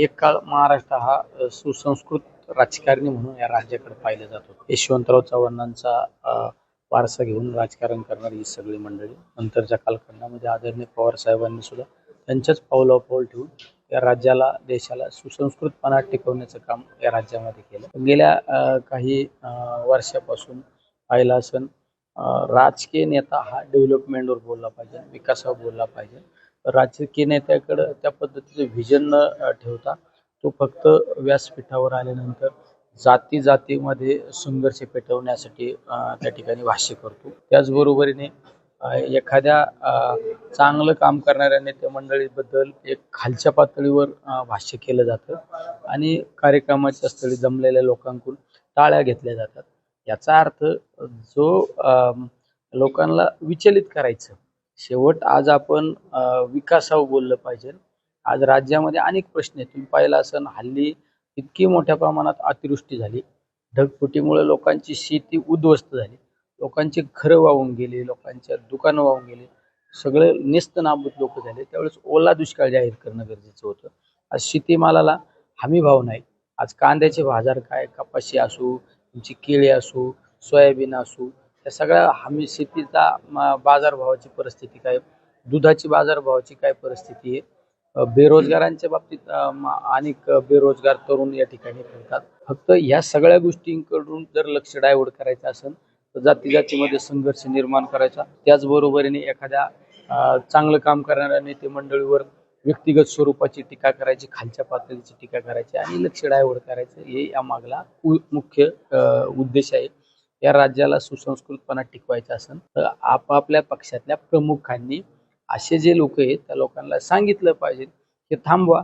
एक काळ महाराष्ट्र हा सुसंस्कृत राजकारणी म्हणून या राज्याकडे पाहिलं जात होतं. यशवंतराव चव्हाणांचा वारसा घेऊन राजकारण करणारी ही सगळी मंडळी नंतरच्या कालखंडामध्ये आदरणीय पवार साहेबांनी सुद्धा त्यांच्याच पावलावर पाऊल ठेवून या राज्याला देशाला सुसंस्कृतपणा टिकवण्याचं काम या राज्यामध्ये केलं. गेल्या काही वर्षापासून पाहिलं असन राजकीय नेता हा डेव्हलपमेंटवर बोलला पाहिजे विकासावर बोलला पाहिजे. राजकीय नेत्याकडं त्या पद्धतीचं व्हिजन न ठेवता तो फक्त व्यासपीठावर आल्यानंतर जाती जातीमध्ये संघर्ष पेटवण्यासाठी त्या ठिकाणी भाष्य करतो. त्याचबरोबरीने एखाद्या अ, चांगलं काम करणाऱ्या नेते मंडळीबद्दल एक खालच्या पातळीवर भाष्य केलं जातं आणि कार्यक्रमाच्या स्थळी जमलेल्या लोकांकडून टाळ्या घेतल्या जातात. याचा अर्थ जो लोकांना विचलित करायचं शेवट आज आपण विकासावर बोललं पाहिजे. आज राज्यामध्ये अनेक प्रश्न आहेत. तुम्ही पाहिलं असं हल्ली इतकी मोठ्या प्रमाणात अतिवृष्टी झाली. ढगफुटीमुळे लोकांची शेती उद्ध्वस्त झाली. लोकांची घरं वाहून गेली लोकांच्या दुकानं वाहून गेली. सगळे नेस्त नाबूद लोक झाले. त्यावेळेस ओला दुष्काळ जाहीर करणं गरजेचं होतं. आज शेतीमालाला हमी भाव नाही. आज कांद्याचे बाजार काय? कपाशी असू तुमची केळी असू सोयाबीन असू सगळ्या हमी शेतीचा बाजारभावाची परिस्थिती काय? दुधाची बाजारभावाची काय परिस्थिती आहे? बेरोजगारांच्या बाबतीत अनेक बेरोजगार तरुण या ठिकाणी फिरतात फक्त ह्या सगळ्या गोष्टींकडून जर लक्ष डायवर्ट करायचं असेल तर जाती जातीमध्ये संघर्ष निर्माण करायचा. त्याचबरोबरीने एखाद्या चांगलं काम करणाऱ्या नेते मंडळीवर व्यक्तिगत स्वरूपाची टीका करायची खालच्या पातळीची टीका करायची आणि लक्ष डायवर्ट करायचं हे या मागला मुख्य उद्देश आहे. या राज्याला सुसंस्कृतपणा टिकवायचा असेल तर आपापल्या पक्षातल्या प्रमुखांनी असे जे लोक आहेत त्या लोकांना सांगितलं पाहिजे की थांबवा.